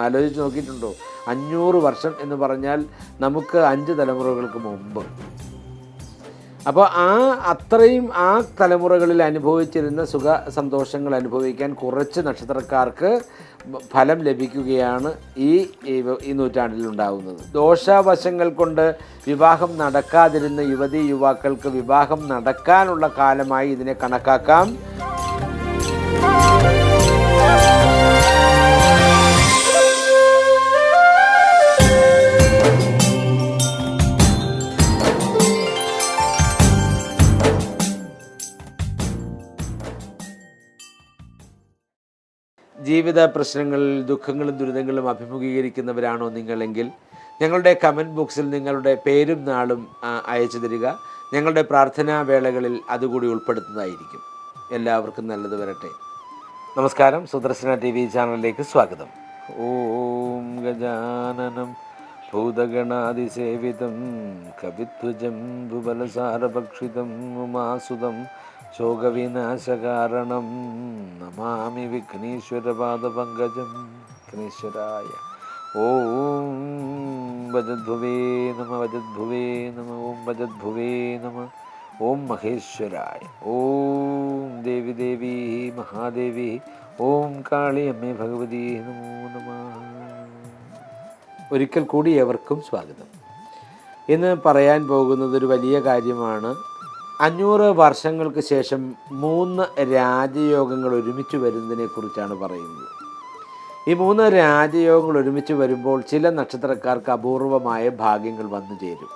ആലോചിച്ച് നോക്കിയിട്ടുണ്ടോ? അഞ്ഞൂറ് വർഷം എന്ന് പറഞ്ഞാൽ നമുക്ക് അഞ്ച് തലമുറകൾക്ക് മുമ്പ്. അപ്പോൾ ആ അത്രയും ആ തലമുറകളിൽ അനുഭവിച്ചിരുന്ന സുഖ സന്തോഷങ്ങൾ അനുഭവിക്കാൻ കുറച്ച് നക്ഷത്രക്കാർക്ക് ഫലം ലഭിക്കുകയാണ് ഈ ഈ- നൂറ്റാണ്ടിൽ ഉണ്ടാകുന്നത് ദോഷവശങ്ങൾ കൊണ്ട് വിവാഹം നടക്കാതിരുന്ന യുവതി യുവാക്കൾക്ക് വിവാഹം നടക്കാനുള്ള കാലമായി ഇതിനെ കണക്കാക്കാം. ജീവിത പ്രശ്നങ്ങളിൽ ദുഃഖങ്ങളും ദുരിതങ്ങളും അഭിമുഖീകരിക്കുന്നവരാണോ നിങ്ങളെങ്കിൽ ഞങ്ങളുടെ കമന്റ് ബോക്സിൽ നിങ്ങളുടെ പേരും നാളും അയച്ചു തരിക. ഞങ്ങളുടെ പ്രാർത്ഥനാ വേളകളിൽ അതുകൂടി ഉൾപ്പെടുത്തുന്നതായിരിക്കും. എല്ലാവർക്കും നല്ലത് വരട്ടെ. നമസ്കാരം. സുദർശന ടി വി ചാനലിലേക്ക് സ്വാഗതം. ഓം ഗജാനനം ഭൂതഗണാതിസേവിതം കവിത്വജം ഭുബലസാരഭക്ഷിതം ഉമാസുതം ശോകവിനാശകാരണം. നമാമി വിഘ്നീശ്വരപാദപങ്കജം. വിഘ്നേശ്വരായ. ഓം വജദ്ഭുവേ നമ വജദ്ഭുവേ നമ ഓം വജദ്ഭുവേ നമ. ഓം മഹേശ്വരായ. ഓം ദേവി ദേവി മഹാദേവി. ഓം കാളി കാളിയമ്മേ ഭഗവതി നമോ നമ. ഒരിക്കൽ കൂടി എവർക്കും സ്വാഗതം. ഇന്ന് പറയാൻ പോകുന്നത് ഒരു വലിയ കാര്യമാണ്. അഞ്ഞൂറ് വർഷങ്ങൾക്ക് ശേഷം മൂന്ന് രാജയോഗങ്ങൾ ഒരുമിച്ച് വരുന്നതിനെ കുറിച്ചാണ് പറയുന്നത്. ഈ മൂന്ന് രാജയോഗങ്ങൾ ഒരുമിച്ച് വരുമ്പോൾ ചില നക്ഷത്രക്കാർക്ക് അപൂർവമായ ഭാഗ്യങ്ങൾ വന്നു ചേരും.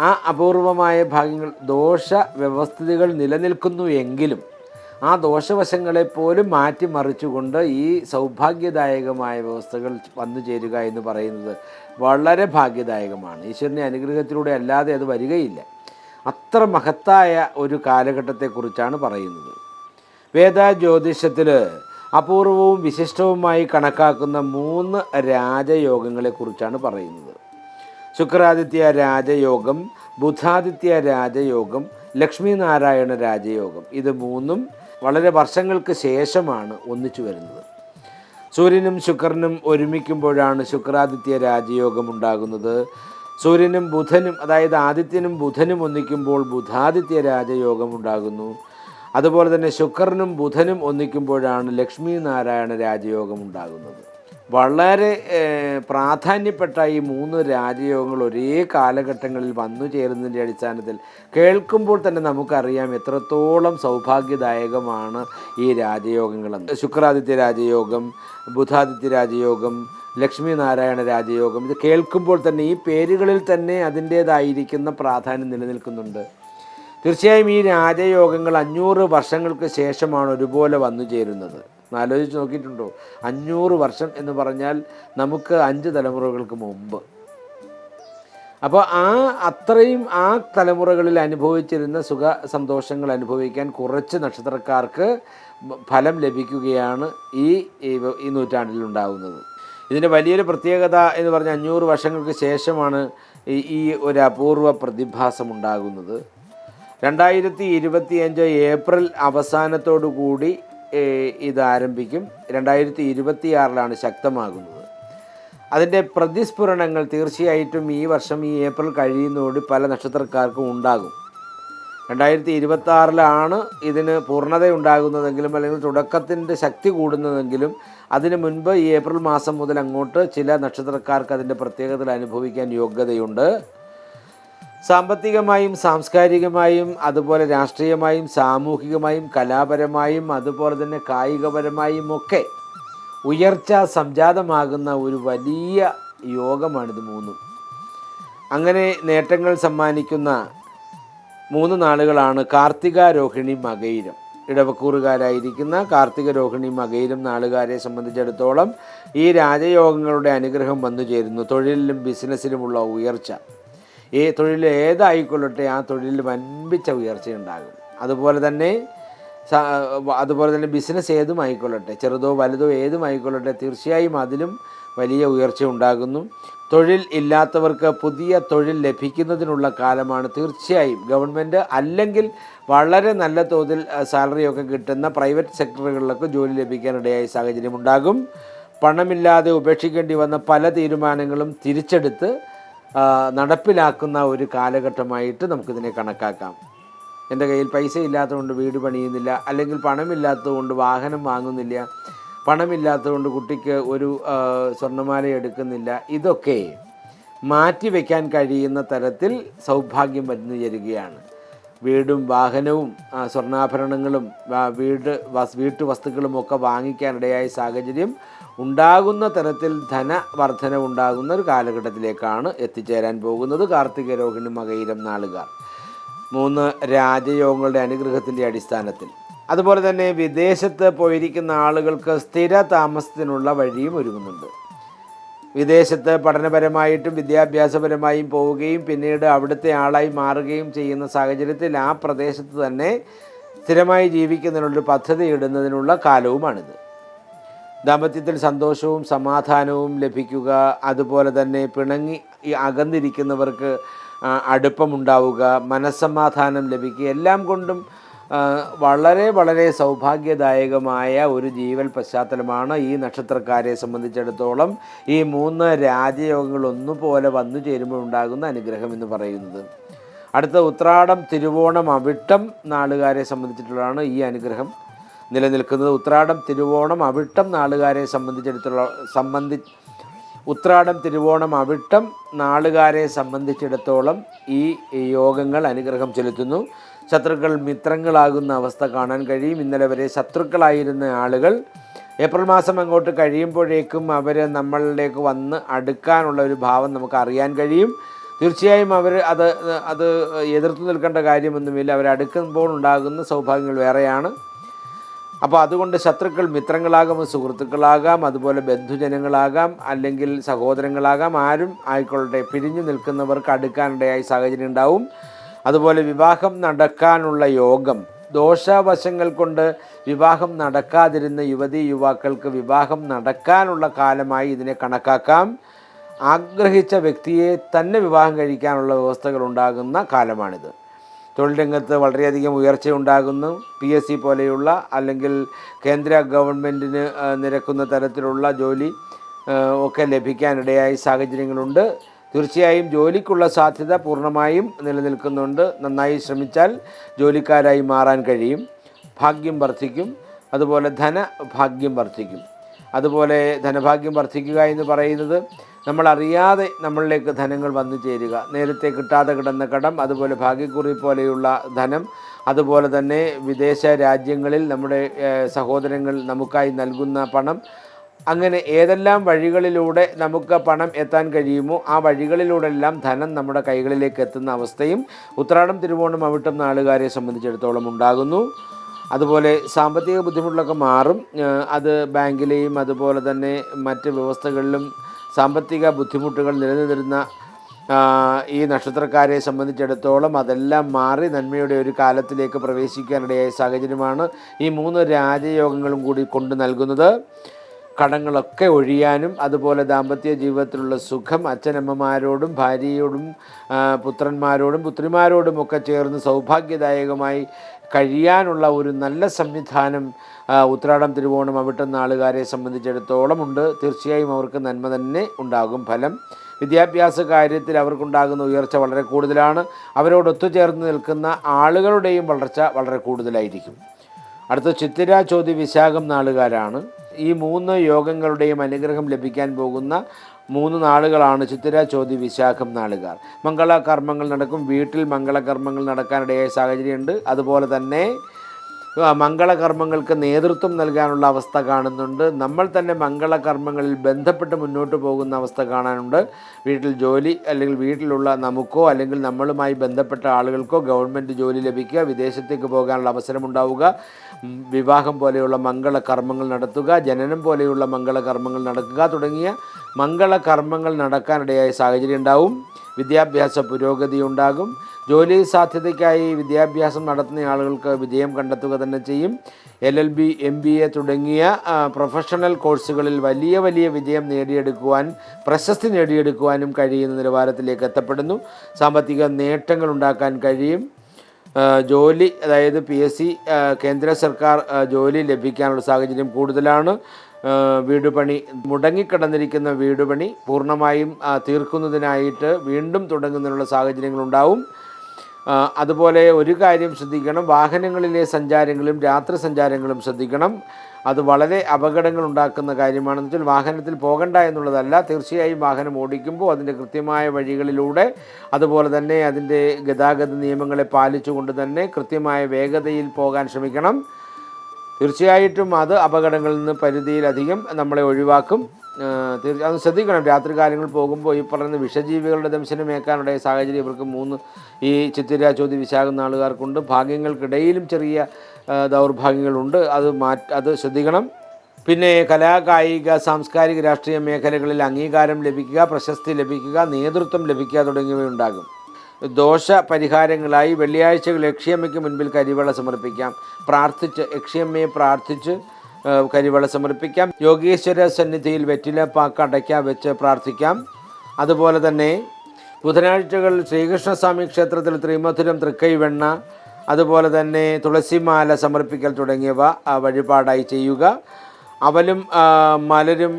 ആ അപൂർവമായ ഭാഗ്യങ്ങൾ ദോഷ വ്യവസ്ഥിതികൾ നിലനിൽക്കുന്നു എങ്കിലും ആ ദോഷവശങ്ങളെ പോലും മാറ്റിമറിച്ചുകൊണ്ട് ഈ സൗഭാഗ്യദായകമായ വ്യവസ്ഥകൾ വന്നു ചേരുക എന്ന് പറയുന്നത് വളരെ ഭാഗ്യദായകമാണ്. ഈശ്വരന്റെ അനുഗ്രഹത്തിലൂടെ അല്ലാതെ അത് വരികയില്ല. അത്ര മഹത്തായ ഒരു കാലഘട്ടത്തെക്കുറിച്ചാണ് പറയുന്നത്. വേദ ജ്യോതിഷത്തിൽ അപൂർവവും വിശിഷ്ടവുമായി കണക്കാക്കുന്ന മൂന്ന് രാജയോഗങ്ങളെക്കുറിച്ചാണ് പറയുന്നത്. ശുക്രാദിത്യ രാജയോഗം ബുധാദിത്യ രാജയോഗം ലക്ഷ്മിനാരായണ രാജയോഗം. ഇത് മൂന്നും വളരെ വർഷങ്ങൾക്ക് ശേഷമാണ് ഒന്നിച്ചു വരുന്നത്. സൂര്യനും ശുക്രനും ഒരുമിക്കുമ്പോഴാണ് ശുക്രാദിത്യ രാജയോഗം ഉണ്ടാകുന്നത്. സൂര്യനും ബുധനും അതായത് ആദിത്യനും ബുധനും ഒന്നിക്കുമ്പോൾ ബുധാദിത്യ രാജയോഗം ഉണ്ടാകുന്നു അതുപോലെ തന്നെ ശുക്രനും ബുധനും ഒന്നിക്കുമ്പോഴാണ് ലക്ഷ്മി നാരായണ രാജയോഗം ഉണ്ടാകുന്നത് വളരെ പ്രാധാന്യപ്പെട്ട ഈ മൂന്ന് രാജയോഗങ്ങൾ ഒരേ കാലഘട്ടങ്ങളിൽ വന്നു ചേരുന്നതിന്റെ അടിസ്ഥാനത്തിൽ കേൾക്കുമ്പോൾ തന്നെ നമുക്കറിയാം എത്രത്തോളം സൗഭാഗ്യദായകമാണ് ഈ രാജയോഗങ്ങളെന്ന്. ശുക്രാദിത്യ രാജയോഗം ബുധാദിത്യ രാജയോഗം ലക്ഷ്മി നാരായണ രാജയോഗം ഇത് കേൾക്കുമ്പോൾ തന്നെ ഈ പേരുകളിൽ തന്നെ അതിന്റേതായിരിക്കുന്ന പ്രാധാന്യം നിലനിൽക്കുന്നുണ്ട്. തീർച്ചയായും ഈ രാജയോഗങ്ങൾ അഞ്ഞൂറ് വർഷങ്ങൾക്ക് ശേഷമാണ് ഒരുപോലെ വന്നു ചേരുന്നത്. ആലോചിച്ച് നോക്കിയിട്ടുണ്ടോ? അഞ്ഞൂറ് വർഷം എന്ന് പറഞ്ഞാൽ നമുക്ക് അഞ്ച് തലമുറകൾക്ക് മുമ്പ്. അപ്പോൾ ആ അത്രയും ആ തലമുറകളിൽ അനുഭവിച്ചിരുന്ന സുഖ സന്തോഷങ്ങൾ അനുഭവിക്കാൻ കുറച്ച് നക്ഷത്രക്കാർക്ക് ഫലം ലഭിക്കുകയാണ് ഈ ഈ- നൂറ്റാണ്ടിലുണ്ടാകുന്നത് ഇതിന്റെ വലിയൊരു പ്രത്യേകത എന്ന് പറഞ്ഞാൽ അഞ്ഞൂറ് വർഷങ്ങൾക്ക് ശേഷമാണ് ഈ ഒരു അപൂർവ പ്രതിഭാസം ഉണ്ടാകുന്നത് രണ്ടായിരത്തി ഇരുപത്തിയഞ്ച് ഏപ്രിൽ അവസാനത്തോടു കൂടി ഇത് ആരംഭിക്കും. രണ്ടായിരത്തി ഇരുപത്തിയാറിലാണ് ശക്തമാകുന്നത്. അതിന്റെ പ്രതിസ്ഫുരണങ്ങൾ തീർച്ചയായിട്ടും ഈ വർഷം ഈ ഏപ്രിൽ കഴിയുന്നതോടെ പല നക്ഷത്രക്കാർക്കും ഉണ്ടാകും. രണ്ടായിരത്തി ഇരുപത്തി ആറിലാണ് ഇതിന് പൂർണതയുണ്ടാകുന്നതെങ്കിലും അല്ലെങ്കിൽ തുടക്കത്തിന്റെ ശക്തി കൂടുന്നതെങ്കിലും അതിനു മുൻപ് ഈ ഏപ്രിൽ മാസം മുതൽ അങ്ങോട്ട് ചില നക്ഷത്രക്കാർക്ക് അതിന്റെ പ്രത്യേകതകൾ അനുഭവിക്കാൻ യോഗ്യതയുണ്ട്. സാമ്പത്തികമായും സാംസ്കാരികമായും അതുപോലെ രാഷ്ട്രീയമായും സാമൂഹികമായും കലാപരമായും അതുപോലെ തന്നെ കായികപരമായും ഒക്കെ ഉയർച്ച സംജാതമാകുന്ന ഒരു വലിയ യോഗമാണിത് മൂന്നും. അങ്ങനെ നേട്ടങ്ങൾ സമ്മാനിക്കുന്ന മൂന്ന് നാളുകളാണ് കാർത്തിക രോഹിണി മകയിരം. ഇടവക്കൂറുകാരായിരിക്കുന്ന കാർത്തിക രോഹിണി മകയിലും നാളുകാരെ സംബന്ധിച്ചിടത്തോളം ഈ രാജയോഗങ്ങളുടെ അനുഗ്രഹം വന്നു ചേരുന്നു. തൊഴിലിലും ബിസിനസ്സിലുമുള്ള ഉയർച്ച. ഈ തൊഴിൽ ഏതായിക്കൊള്ളട്ടെ ആ തൊഴിലിൽ വൻപിച്ച ഉയർച്ചയുണ്ടാകും. അതുപോലെ തന്നെ അതുപോലെ തന്നെ ബിസിനസ് ഏതുമായിക്കൊള്ളട്ടെ ചെറുതോ വലുതോ ഏതുമായിക്കൊള്ളട്ടെ തീർച്ചയായും അതിലും വലിയ ഉയർച്ച ഉണ്ടാകുന്നു തൊഴിൽ ഇല്ലാത്തവർക്ക് പുതിയ തൊഴിൽ ലഭിക്കുന്നതിനുള്ള കാലമാണ്. തീർച്ചയായും ഗവൺമെന്റ് അല്ലെങ്കിൽ വളരെ നല്ല തോതിൽ സാലറിയൊക്കെ കിട്ടുന്ന പ്രൈവറ്റ് സെക്ടറുകളിലൊക്കെ ജോലി ലഭിക്കാനിടയായ സാഹചര്യമുണ്ടാകും പണമില്ലാതെ ഉപേക്ഷിക്കേണ്ടി വന്ന പല തീരുമാനങ്ങളും തിരിച്ചെടുത്ത് നടപ്പിലാക്കുന്ന ഒരു കാലഘട്ടമായിട്ട് നമുക്കിതിനെ കണക്കാക്കാം. എന്റെ കയ്യിൽ പൈസ ഇല്ലാത്തതുകൊണ്ട് വീട് പണിയുന്നില്ല അല്ലെങ്കിൽ പണമില്ലാത്തതുകൊണ്ട് വാഹനം വാങ്ങുന്നില്ല പണമില്ലാത്തതുകൊണ്ട് കുട്ടിക്ക് ഒരു സ്വർണമാല എടുക്കുന്നില്ല. ഇതൊക്കെ മാറ്റിവെക്കാൻ കഴിയുന്ന തരത്തിൽ സൗഭാഗ്യം വരുന്നു ചേരുകയാണ്. വീടും വാഹനവും സ്വർണാഭരണങ്ങളും വീട് വീട്ടു വസ്തുക്കളും ഒക്കെ വാങ്ങിക്കാനിടയായ സാഹചര്യം ഉണ്ടാകുന്ന തരത്തിൽ ധനവർധന ഉണ്ടാകുന്ന ഒരു കാലഘട്ടത്തിലേക്കാണ് എത്തിച്ചേരാൻ പോകുന്നത് കാർത്തിക രോഹിണി മകയിരം നാളുകാർ. മൂന്ന് രാജയോഗങ്ങളുടെ അനുഗ്രഹത്തിന്റെ അടിസ്ഥാനത്തിൽ അതുപോലെ തന്നെ വിദേശത്ത് പോയിരിക്കുന്ന ആളുകൾക്ക് സ്ഥിര താമസത്തിനുള്ള വഴിയും ഒരുങ്ങുന്നുണ്ട്. വിദേശത്ത് പഠനപരമായിട്ടും വിദ്യാഭ്യാസപരമായും പോവുകയും പിന്നീട് അവിടുത്തെ ആളായി മാറുകയും ചെയ്യുന്ന സാഹചര്യത്തിൽ ആ പ്രദേശത്ത് തന്നെ സ്ഥിരമായി ജീവിക്കുന്നതിനുള്ളൊരു പദ്ധതി ഇടുന്നതിനുള്ള കാലവുമാണിത്. ദാമ്പത്യത്തിൽ സന്തോഷവും സമാധാനവും ലഭിക്കുക അതുപോലെ തന്നെ പിണങ്ങി അകന്നിരിക്കുന്നവർക്ക് അടുപ്പമുണ്ടാവുക മനസ്സമാധാനം ലഭിക്കുക എല്ലാം കൊണ്ടും വളരെ വളരെ സൗഭാഗ്യദായകമായ ഒരു ജീവൽ പശ്ചാത്തലമാണ് ഈ നക്ഷത്രക്കാരെ സംബന്ധിച്ചിടത്തോളം ഈ മൂന്ന് രാജയോഗങ്ങൾ ഒന്നുപോലെ വന്നു ചേരുമ്പോൾ ഉണ്ടാകുന്ന അനുഗ്രഹം എന്ന് പറയുന്നത്. അടുത്ത ഉത്രാടം തിരുവോണം അവിട്ടം നാളുകാരെ സംബന്ധിച്ചിട്ടുള്ളതാണ് ഈ അനുഗ്രഹം. നിലനിൽക്കുന്നത് ഉത്രാടം തിരുവോണം അവിട്ടം നാളുകാരെ സംബന്ധിച്ചിടത്തോളം സംബന്ധി ഉത്രാടം തിരുവോണം അവിട്ടം നാളുകാരെ സംബന്ധിച്ചിടത്തോളം ഈ യോഗങ്ങൾ അനുഗ്രഹം ചെലുത്തുന്നു. ശത്രുക്കൾ മിത്രങ്ങളാകുന്ന അവസ്ഥ കാണാൻ കഴിയും. ഇന്നലെ വരെ ശത്രുക്കളായിരുന്ന ആളുകൾ ഏപ്രിൽ മാസം അങ്ങോട്ട് കഴിയുമ്പോഴേക്കും അവർ നമ്മളിലേക്ക് വന്ന് അടുക്കാനുള്ള ഒരു ഭാവം നമുക്ക് അറിയാൻ കഴിയും. തീർച്ചയായും അവർ അത് അത് എതിർത്ത് നിൽക്കേണ്ട കാര്യമൊന്നുമില്ല. അവർ അടുക്കുമ്പോൾ ഉണ്ടാകുന്ന സൗഭാഗ്യങ്ങൾ വേറെയാണ്. അപ്പോൾ അതുകൊണ്ട് ശത്രുക്കൾ മിത്രങ്ങളാകാം സുഹൃത്തുക്കളാകാം അതുപോലെ ബന്ധുജനങ്ങളാകാം അല്ലെങ്കിൽ സഹോദരങ്ങളാകാം ആരും ആയിക്കൊള്ളട്ടെ പിരിഞ്ഞു നിൽക്കുന്നവർക്ക് അടുക്കാനിടയായി സാഹചര്യം ഉണ്ടാവും. അതുപോലെ വിവാഹം നടക്കാനുള്ള യോഗം. ദോഷവശങ്ങൾ കൊണ്ട് വിവാഹം നടക്കാതിരുന്ന യുവതി യുവാക്കൾക്ക് വിവാഹം നടക്കാനുള്ള കാലമായി ഇതിനെ കണക്കാക്കാം. ആഗ്രഹിച്ച വ്യക്തിയെ തന്നെ വിവാഹം കഴിക്കാനുള്ള വ്യവസ്ഥകൾ ഉണ്ടാകുന്ന കാലമാണിത്. തൊഴിൽ രംഗത്ത് വളരെയധികം ഉയർച്ച ഉണ്ടാകുന്നു. പി എസ് സി പോലെയുള്ള അല്ലെങ്കിൽ കേന്ദ്ര ഗവൺമെന്റിന് നിരക്കുന്ന തരത്തിലുള്ള ജോലി ഒക്കെ ലഭിക്കാനിടയായ സാഹചര്യങ്ങളുണ്ട്. തീർച്ചയായും ജോലിക്കുള്ള സാധ്യത പൂർണമായും നിലനിൽക്കുന്നുണ്ട്. നന്നായി ശ്രമിച്ചാൽ ജോലിക്കാരായി മാറാൻ കഴിയും. ഭാഗ്യം വർദ്ധിക്കും. അതുപോലെ ധനഭാഗ്യം വർദ്ധിക്കും. അതുപോലെ ധനഭാഗ്യം വർദ്ധിക്കുക എന്ന് പറയുന്നത് നമ്മൾ അറിയാതെ നമ്മളിലേക്ക് ധനങ്ങൾ വന്നു ചേരുക. നേരത്തെ കിട്ടാതെ കിടന്ന കടം അതുപോലെ ഭാഗ്യക്കുറി പോലെയുള്ള ധനം അതുപോലെ തന്നെ വിദേശ രാജ്യങ്ങളിൽ നമ്മുടെ സഹോദരങ്ങൾ നമുക്കായി നൽകുന്ന പണം അങ്ങനെ ഏതെല്ലാം വഴികളിലൂടെ നമുക്ക് പണം എത്താൻ കഴിയുമോ ആ വഴികളിലൂടെല്ലാം ധനം നമ്മുടെ കൈകളിലേക്ക് എത്തുന്ന അവസ്ഥയും ഉത്രാടം തിരുവോണം അവിട്ടം നാളുകാരെ സംബന്ധിച്ചിടത്തോളം ഉണ്ടാകുന്നു. അതുപോലെ സാമ്പത്തിക ബുദ്ധിമുട്ടുകളൊക്കെ മാറും. അത് ബാങ്കിലെയും അതുപോലെ തന്നെ മറ്റ് വ്യവസ്ഥകളിലും സാമ്പത്തിക ബുദ്ധിമുട്ടുകൾ നിലനിന്നിരുന്ന ഈ നക്ഷത്രക്കാരെ സംബന്ധിച്ചിടത്തോളം അതെല്ലാം മാറി നന്മയുടെ ഒരു കാലത്തിലേക്ക് പ്രവേശിക്കാനിടയായ സാഹചര്യമാണ് ഈ മൂന്ന് രാജയോഗങ്ങളും കൂടി കൊണ്ടു നൽകുന്നത്. കടങ്ങളൊക്കെ ഒഴിയാനും അതുപോലെ ദാമ്പത്യ ജീവിതത്തിലുള്ള സുഖം അച്ഛനമ്മമാരോടും ഭാര്യയോടും പുത്രന്മാരോടും പുത്രിമാരോടും ഒക്കെ ചേർന്ന് സൗഭാഗ്യദായകമായി കഴിയാനുള്ള ഒരു നല്ല സംവിധാനം ഉത്രാടം തിരുവോണം അവിട്ടം നാളുകാരെ സംബന്ധിച്ചിടത്തോളം ഉണ്ട്. തീർച്ചയായും അവർക്ക് നന്മ തന്നെ ഉണ്ടാകും ഫലം. വിദ്യാഭ്യാസ കാര്യത്തിൽ അവർക്കുണ്ടാകുന്ന ഉയർച്ച വളരെ കൂടുതലാണ്. അവരോടൊത്തുചേർന്ന് നിൽക്കുന്ന ആളുകളുടെയും വളർച്ച വളരെ കൂടുതലായിരിക്കും. അടുത്ത ചിത്തിര ചോതി വിശാഖം നാളുകാരാണ്. ഈ മൂന്ന് യോഗങ്ങളുടെയും അനുഗ്രഹം ലഭിക്കാൻ പോകുന്ന മൂന്ന് നാളുകളാണ് ചിത്തിര ചോതി വിശാഖം നാളുകാർ. മംഗളകർമ്മങ്ങൾ നടക്കും. വീട്ടിൽ മംഗളകർമ്മങ്ങൾ നടക്കാനിടയായ സാഹചര്യമുണ്ട്. അതുപോലെ തന്നെ മംഗളകർമ്മങ്ങൾക്ക് നേതൃത്വം നൽകാനുള്ള അവസ്ഥ കാണുന്നുണ്ട്. നമ്മൾ തന്നെ മംഗളകർമ്മങ്ങളിൽ ബന്ധപ്പെട്ട് മുന്നോട്ട് പോകുന്ന അവസ്ഥ കാണാനുണ്ട്. വീട്ടിൽ ജോലി അല്ലെങ്കിൽ വീട്ടിലുള്ള നമുക്കോ അല്ലെങ്കിൽ നമ്മളുമായി ബന്ധപ്പെട്ട ആളുകൾക്കോ ഗവൺമെന്റ് ജോലി ലഭിക്കുക വിദേശത്തേക്ക് പോകാനുള്ള അവസരമുണ്ടാവുക വിവാഹം പോലെയുള്ള മംഗളകർമ്മങ്ങൾ നടത്തുക ജനനം പോലെയുള്ള മംഗളകർമ്മങ്ങൾ നടക്കുക തുടങ്ങിയ മംഗളകർമ്മങ്ങൾ നടക്കാനിടയായ സാഹചര്യം ഉണ്ടാവും. വിദ്യാഭ്യാസ പുരോഗതി ഉണ്ടാകും. ജോലി സാധ്യതയ്ക്കായി വിദ്യാഭ്യാസം നടത്തുന്ന ആളുകൾക്ക് വിജയം കണ്ടെത്തുക തന്നെ ചെയ്യും. L L B M B A തുടങ്ങിയ പ്രൊഫഷണൽ കോഴ്സുകളിൽ വലിയ വലിയ വിജയം നേടിയെടുക്കുവാൻ പ്രശസ്തി നേടിയെടുക്കുവാനും കഴിയുന്ന നിലവാരത്തിലേക്ക് എത്തപ്പെടുന്നു. സാമ്പത്തിക നേട്ടങ്ങൾ ഉണ്ടാക്കാൻ കഴിയും. ജോലി അതായത് പി എസ് സി കേന്ദ്ര സർക്കാർ ജോലി ലഭിക്കാനുള്ള സാഹചര്യം കൂടുതലാണ്. വീട് പണി മുടങ്ങിക്കിടന്നിരിക്കുന്ന വീടുപണി പൂർണമായും തീർക്കുന്നതിനായിട്ട് വീണ്ടും തുടങ്ങുന്നതിനുള്ള സാഹചര്യങ്ങളുണ്ടാവും. അതുപോലെ ഒരു കാര്യം ശ്രദ്ധിക്കണം വാഹനങ്ങളിലെ സഞ്ചാരങ്ങളും രാത്രി സഞ്ചാരങ്ങളും ശ്രദ്ധിക്കണം. അത് വളരെ അപകടങ്ങൾ ഉണ്ടാക്കുന്ന കാര്യമാണെന്ന് വെച്ചാൽ വാഹനത്തിൽ പോകണ്ട എന്നുള്ളതല്ല തീർച്ചയായും വാഹനം ഓടിക്കുമ്പോൾ അതിന്റെ കൃത്യമായ വഴികളിലൂടെ അതുപോലെ തന്നെ അതിന്റെ ഗതാഗത നിയമങ്ങളെ പാലിച്ചുകൊണ്ട് തന്നെ കൃത്യമായ വേഗതയിൽ പോകാൻ ശ്രമിക്കണം. തീർച്ചയായിട്ടും അത് അപകടങ്ങളിൽ നിന്ന് പരിധിയിലധികം നമ്മളെ ഒഴിവാക്കും. തീർച്ച അത് ശ്രദ്ധിക്കണം. രാത്രി കാലങ്ങൾ പോകുമ്പോൾ ഈ പറയുന്ന വിഷജീവികളുടെ ദംശനമേക്കാനുള്ള സാഹചര്യം ഇവർക്ക് മൂന്ന് ഈ ചിത്തിര ചോദ്യ വിശാഖം നാളുകാർക്കുണ്ട്. ഭാഗ്യങ്ങൾക്കിടയിലും ചെറിയ ദൗർഭാഗ്യങ്ങളുണ്ട്. അത് മാറ്റ അത് ശ്രദ്ധിക്കണം. പിന്നെ കലാ കായിക സാംസ്കാരിക രാഷ്ട്രീയ മേഖലകളിൽ അംഗീകാരം ലഭിക്കുക പ്രശസ്തി ലഭിക്കുക നേതൃത്വം ലഭിക്കുക തുടങ്ങിയവയുണ്ടാകും. ദോഷ പരിഹാരങ്ങളായി വെള്ളിയാഴ്ചകൾ യക്ഷിയമ്മയ്ക്ക് മുൻപിൽ കരിവള സമർപ്പിക്കാം. പ്രാർത്ഥിച്ച് യക്ഷിയമ്മയെ പ്രാർത്ഥിച്ച് കരിവള സമർപ്പിക്കാം. യോഗീശ്വര സന്നിധിയിൽ വെറ്റില പാക്ക് അടയ്ക്ക വെച്ച് പ്രാർത്ഥിക്കാം. അതുപോലെ തന്നെ ബുധനാഴ്ചകൾ ശ്രീകൃഷ്ണസ്വാമി ക്ഷേത്രത്തിൽ ത്രിമധുരം തൃക്കൈവെണ്ണ അതുപോലെ തന്നെ തുളസിമാല സമർപ്പിക്കൽ തുടങ്ങിയവ വഴിപാടായി ചെയ്യുക. അവലും മലരും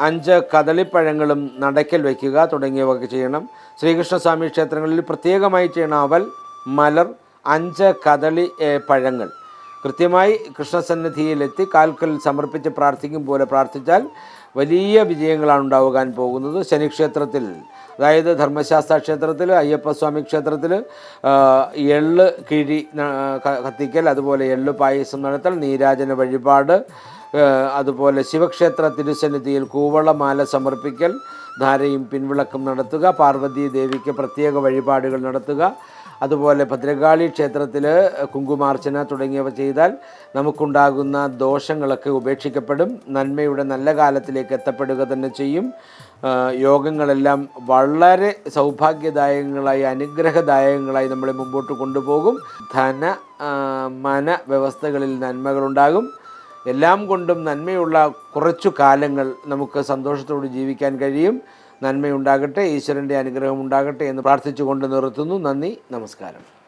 അഞ്ച് കദളിപ്പഴങ്ങളും നടക്കൽ വയ്ക്കുക തുടങ്ങിയവയൊക്കെ ചെയ്യണം. ശ്രീകൃഷ്ണസ്വാമി ക്ഷേത്രങ്ങളിൽ പ്രത്യേകമായി ചെയ്യണം അവൽ മലർ അഞ്ച് കദളി പഴങ്ങൾ. കൃത്യമായി കൃഷ്ണസന്നിധിയിലെത്തി കാൽക്കൽ സമർപ്പിച്ച് പ്രാർത്ഥിക്കും പോലെ പ്രാർത്ഥിച്ചാൽ വലിയ വിജയങ്ങളാണ് ഉണ്ടാകാൻ പോകുന്നത്. ശനിക്ഷേത്രത്തിൽ അതായത് ധർമ്മശാസ്ത്ര ക്ഷേത്രത്തിൽ അയ്യപ്പസ്വാമി ക്ഷേത്രത്തിൽ എള്ള് കിഴി കത്തിക്കൽ അതുപോലെ എള്ള് പായസം നടത്തൽ നീരാജന വഴിപാട് അതുപോലെ ശിവക്ഷേത്ര തിരുസന്നിധിയിൽ കൂവളമാല സമർപ്പിക്കൽ ധാരയും പിൻവിളക്കും നടത്തുക പാർവതി ദേവിക്ക് പ്രത്യേക വഴിപാടുകൾ നടത്തുക അതുപോലെ ഭദ്രകാളി ക്ഷേത്രത്തിൽ കുങ്കുമാർച്ചന തുടങ്ങിയവ ചെയ്താൽ നമുക്കുണ്ടാകുന്ന ദോഷങ്ങളൊക്കെ ഉപേക്ഷിക്കപ്പെടും. നന്മയുടെ നല്ല കാലത്തിലേക്ക് എത്തപ്പെടുക തന്നെ ചെയ്യും. യോഗങ്ങളെല്ലാം വളരെ സൗഭാഗ്യദായകങ്ങളായി അനുഗ്രഹദായകങ്ങളായി നമ്മളെ മുമ്പോട്ട് കൊണ്ടുപോകും. ധന മന വ്യവസ്ഥകളിൽ നന്മകളുണ്ടാകും. എല്ലാം കൊണ്ടും നന്മയുള്ള കുറച്ചു കാലങ്ങൾ നമുക്ക് സന്തോഷത്തോട് ജീവിക്കാൻ കഴിയും. നന്മയുണ്ടാകട്ടെ ഈശ്വരന്റെ അനുഗ്രഹം ഉണ്ടാകട്ടെ എന്ന് പ്രാർത്ഥിച്ചുകൊണ്ട് നിർത്തുന്നു. നന്ദി നമസ്കാരം.